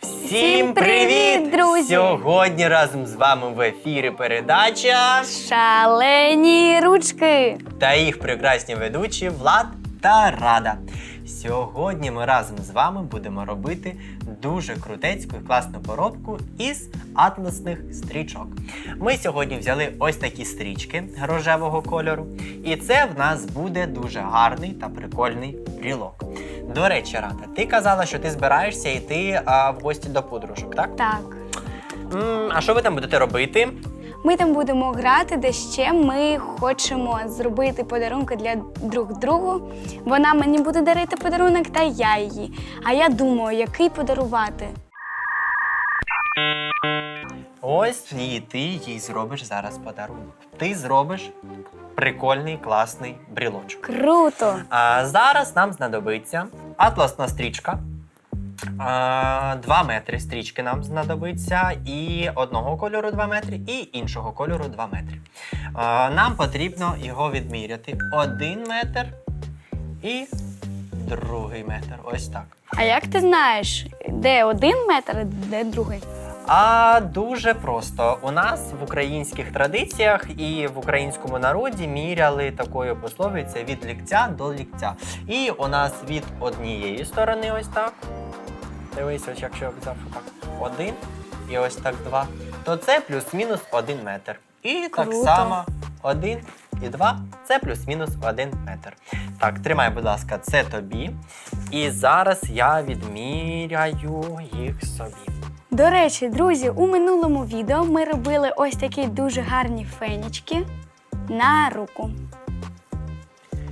Всім привіт, друзі! Сьогодні разом з вами в ефірі передача Шалені ручки. та їх прекрасні ведучі Влад та Рада. Сьогодні ми разом з вами будемо робити дуже крутецьку і класну поробку із атласних стрічок. Ми сьогодні взяли ось такі стрічки рожевого кольору, і це в нас буде дуже гарний та прикольний брілок. До речі, Рада, ти казала, що ти збираєшся йти а, в гості до подружок, так? Так. М, а що ви там будете робити? Ми там будемо грати, де ще ми хочемо зробити подарунки для друг другу. Вона мені буде дарити подарунок, та я її. А я думаю, який подарувати. Ось і ти їй зробиш зараз подарунок. Ти зробиш прикольний, класний брілочок. Круто! А зараз нам знадобиться атласна стрічка. А, 2 метри стрічки нам знадобиться, і одного кольору 2 метри, і іншого кольору 2 метри. Нам потрібно його відміряти. Один метр і другий метр. Ось так. А як ти знаєш, де один метр, де другий? А дуже просто. У нас в українських традиціях і в українському народі міряли такою пословицею від ліктя до ліктя. І у нас від однієї сторони ось так. Дивись, ось якщо я взяв так один і ось так два, то це плюс-мінус один метр. І так само один і два це плюс-мінус один метр. Так, тримай, будь ласка, це тобі. І зараз я відміряю їх собі. До речі, друзі, у минулому відео ми робили ось такі дуже гарні фенічки на руку.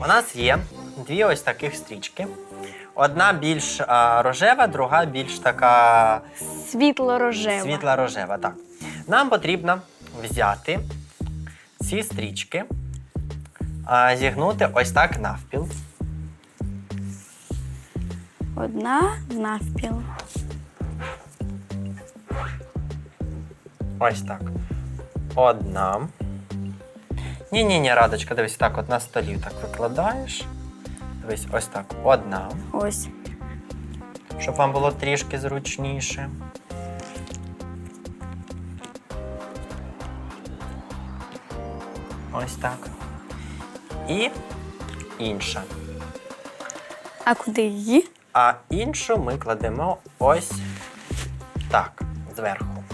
У нас є дві ось таких стрічки. Одна більш а, рожева, друга більш така Світло-рожева. світла рожева. Так. Нам потрібно взяти ці стрічки, а, зігнути ось так навпіл. Одна навпіл. Ось так. Одна. Ні-ні, ні, радочка, дивись, так от на столі так викладаєш. Дивись, ось так. Одна. Ось. щоб вам було трішки зручніше. Ось так. І інша. А куди її? А іншу ми кладемо ось так, зверху.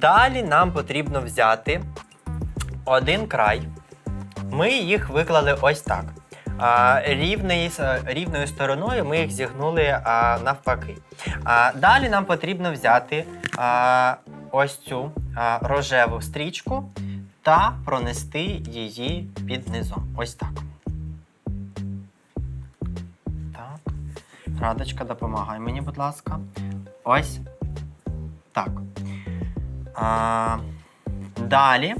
Далі нам потрібно взяти один край. Ми їх виклали ось так. А, рівної, рівною стороною ми їх зігнули а, навпаки. А, далі нам потрібно взяти а, ось цю а, рожеву стрічку та пронести її під низом. Ось так. Так. Радочка, допомагай мені, будь ласка. Ось так. А, далі.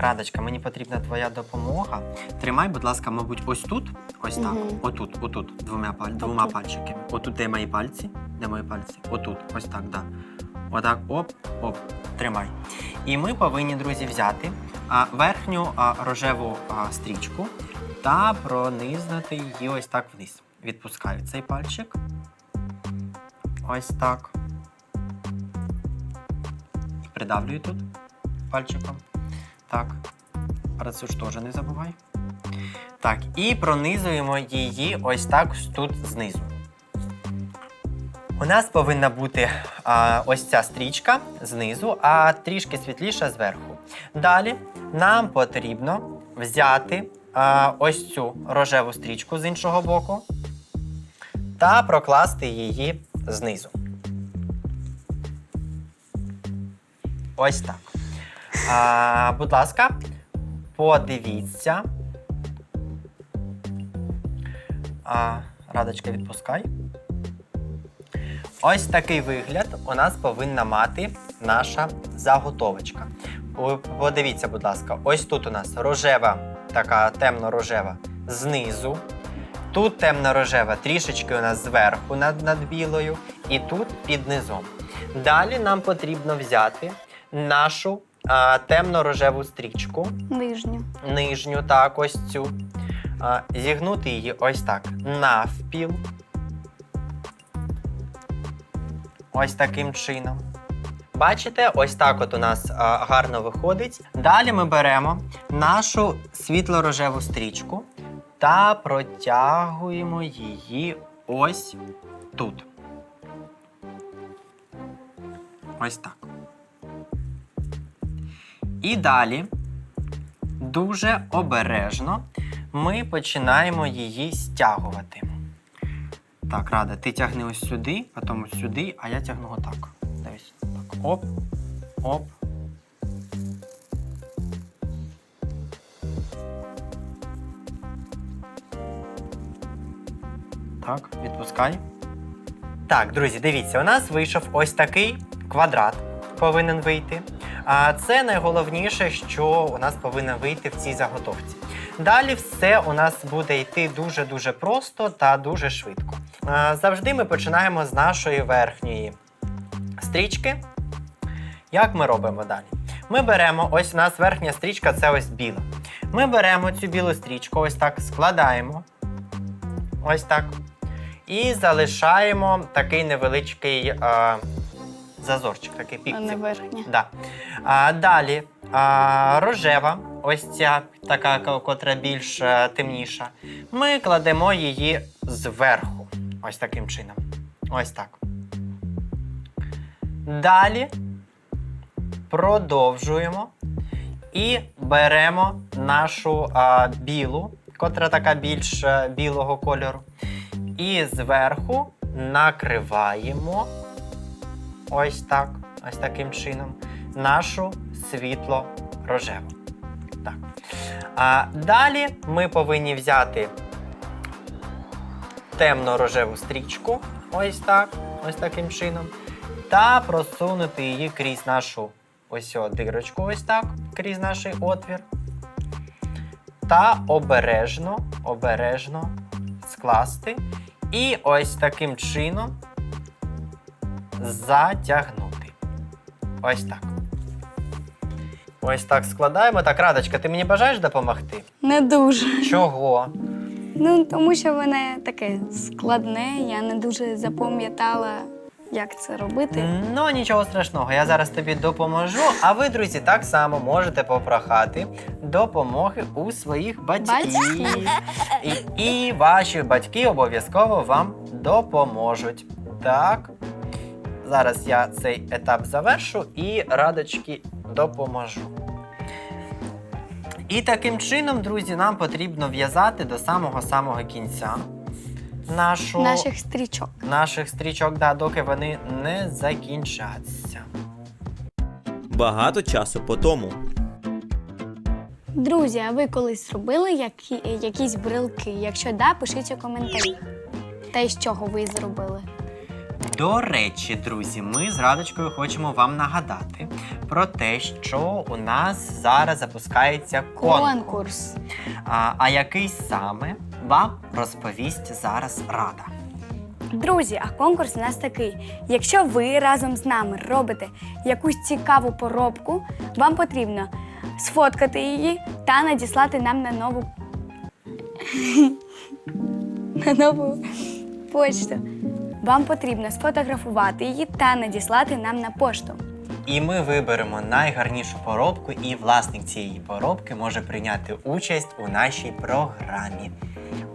Радочка, мені потрібна твоя допомога. Тримай, будь ласка, мабуть, ось тут. Ось так. Мгм. Отут, отут, двома, паль... двома Отут. пальчиками. Отут де мої пальці. Де мої пальці? Отут. Ось так, да. Отак, оп, оп. Тримай. І ми повинні, друзі, взяти а, верхню а, рожеву а, стрічку та пронизнути її ось так вниз. Відпускаю цей пальчик. Ось так. Придавлюю тут пальчиком. Так. Працюш теж не забувай. Так, і пронизуємо її ось так тут знизу. У нас повинна бути а, ось ця стрічка знизу, а трішки світліша зверху. Далі нам потрібно взяти а, ось цю рожеву стрічку з іншого боку та прокласти її знизу. Ось так. А, будь ласка, подивіться. А, Радочка, відпускай. Ось такий вигляд у нас повинна мати наша заготовочка. Подивіться, будь ласка, ось тут у нас рожева, така темно-рожева знизу. Тут темно-рожева трішечки у нас зверху над, над білою, і тут під низом. Далі нам потрібно взяти нашу а, темно-рожеву стрічку, Нижню. нижню, так, ось цю, а, зігнути її ось так навпіл. Ось таким чином. Бачите, ось так от у нас а, гарно виходить. Далі ми беремо нашу світло-рожеву стрічку та протягуємо її ось тут. Ось так. І далі дуже обережно ми починаємо її стягувати. Так, Рада, ти тягни ось сюди, потім ось сюди, а я тягну отак. Дивись. Так. Оп, оп. Так, відпускай. Так, друзі, дивіться, у нас вийшов ось такий квадрат, повинен вийти. А це найголовніше, що у нас повинно вийти в цій заготовці. Далі все у нас буде йти дуже-дуже просто та дуже швидко. Завжди ми починаємо з нашої верхньої стрічки. Як ми робимо далі? Ми беремо, ось у нас верхня стрічка це ось біла. Ми беремо цю білу стрічку, ось так складаємо. Ось так. І залишаємо такий невеличкий зазорчик, такий А не верхня. Да. А, далі а, рожева, ось ця така, котра більш е, темніша. Ми кладемо її зверху. Ось таким чином. Ось так. Далі продовжуємо і беремо нашу а, білу, котра така більш е, білого кольору. І зверху накриваємо ось так, ось таким чином, нашу світло рожеву. Так. А далі ми повинні взяти темно-рожеву стрічку, ось так, ось таким чином, та просунути її крізь нашу ось о, дирочку, ось так, крізь наш отвір. Та обережно, обережно скласти. І ось таким чином затягнути. Ось так. Ось так складаємо. Так, Радочка, ти мені бажаєш допомогти? Не дуже. Чого? Ну, тому що воно таке складне, я не дуже запам'ятала, як це робити. Ну, нічого страшного, я зараз тобі допоможу. А ви, друзі, так само можете попрохати допомоги у своїх батьків. Батьків. І, і ваші батьки обов'язково вам допоможуть. Так. Зараз я цей етап завершу і радочки допоможу. І таким чином, друзі, нам потрібно в'язати до самого-самого кінця нашу Наших стрічок. наших стрічок, да, доки вони не закінчаться. Багато часу по тому. Друзі, а ви колись робили які, якісь брелки? Якщо да, пишіть у коментарі. Та й з чого ви зробили? До речі, друзі, ми з Радочкою хочемо вам нагадати про те, що у нас зараз запускається конкурс. Конкурс. А, а який саме вам розповість зараз Рада. Друзі, а конкурс у нас такий. Якщо ви разом з нами робите якусь цікаву поробку, вам потрібно сфоткати її та надіслати нам на нову на нову почту. Вам потрібно сфотографувати її та надіслати нам на пошту. І ми виберемо найгарнішу поробку, і власник цієї поробки може прийняти участь у нашій програмі.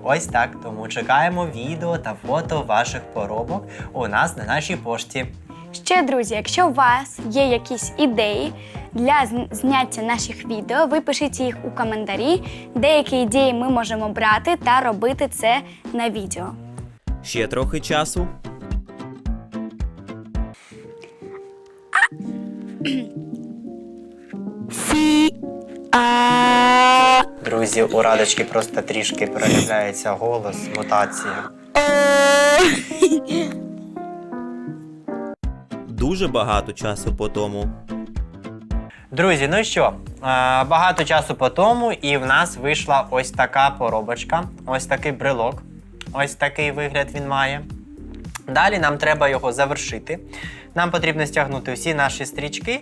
Ось так. Тому чекаємо відео та фото ваших поробок у нас на нашій пошті. Ще, друзі, якщо у вас є якісь ідеї для зняття наших відео, ви пишіть їх у коментарі. Деякі ідеї ми можемо брати та робити це на відео. Ще трохи часу. Друзі, у Радочки просто трішки проявляється голос, мутація. Дуже багато часу по тому. Друзі, ну що, багато часу по тому, і в нас вийшла ось така поробочка, ось такий брелок. Ось такий вигляд він має. Далі нам треба його завершити. Нам потрібно стягнути всі наші стрічки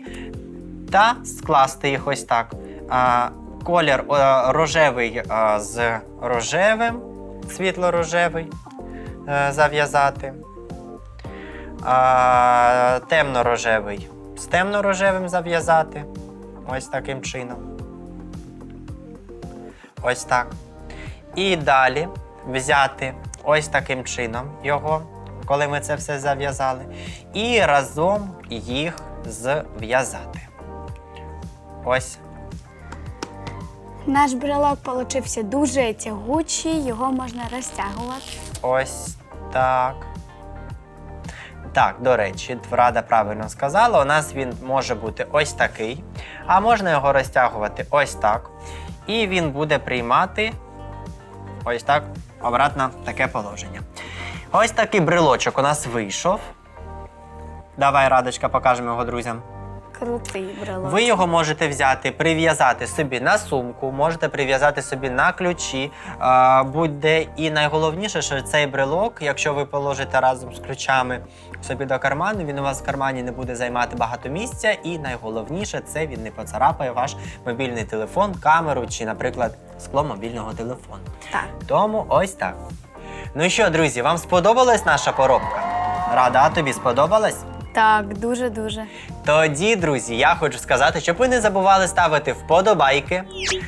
та скласти їх ось так. А, колір е, рожевий е, з рожевим, світло-рожевий е, зав'язати. А, темно-рожевий з темно-рожевим зав'язати. Ось таким чином. Ось так. І далі взяти ось таким чином його, коли ми це все зав'язали, і разом їх зв'язати. Ось Наш брелок получився дуже тягучий, його можна розтягувати. Ось так. Так, до речі, Рада правильно сказала. У нас він може бути ось такий, а можна його розтягувати ось так. І він буде приймати ось так обратно таке положення. Ось такий брелочок у нас вийшов. Давай, Радочка, покажемо його друзям. Крутий брелок. Ви його можете взяти, прив'язати собі на сумку, можете прив'язати собі на ключі, будь-де. І найголовніше, що цей брелок, якщо ви положите разом з ключами собі до карману, він у вас в кармані не буде займати багато місця. І найголовніше, це він не поцарапає ваш мобільний телефон, камеру чи, наприклад, скло мобільного телефону. Так. Тому ось так. Ну що, друзі, вам сподобалась наша поробка? Рада, тобі сподобалась? Так, дуже-дуже. Тоді, друзі, я хочу сказати, щоб ви не забували ставити вподобайки,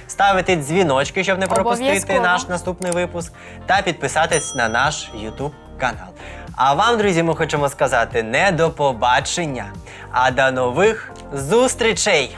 ставити дзвіночки, щоб не пропустити Обов'язково. наш наступний випуск, та підписатись на наш YouTube канал. А вам, друзі, ми хочемо сказати не до побачення, а до нових зустрічей!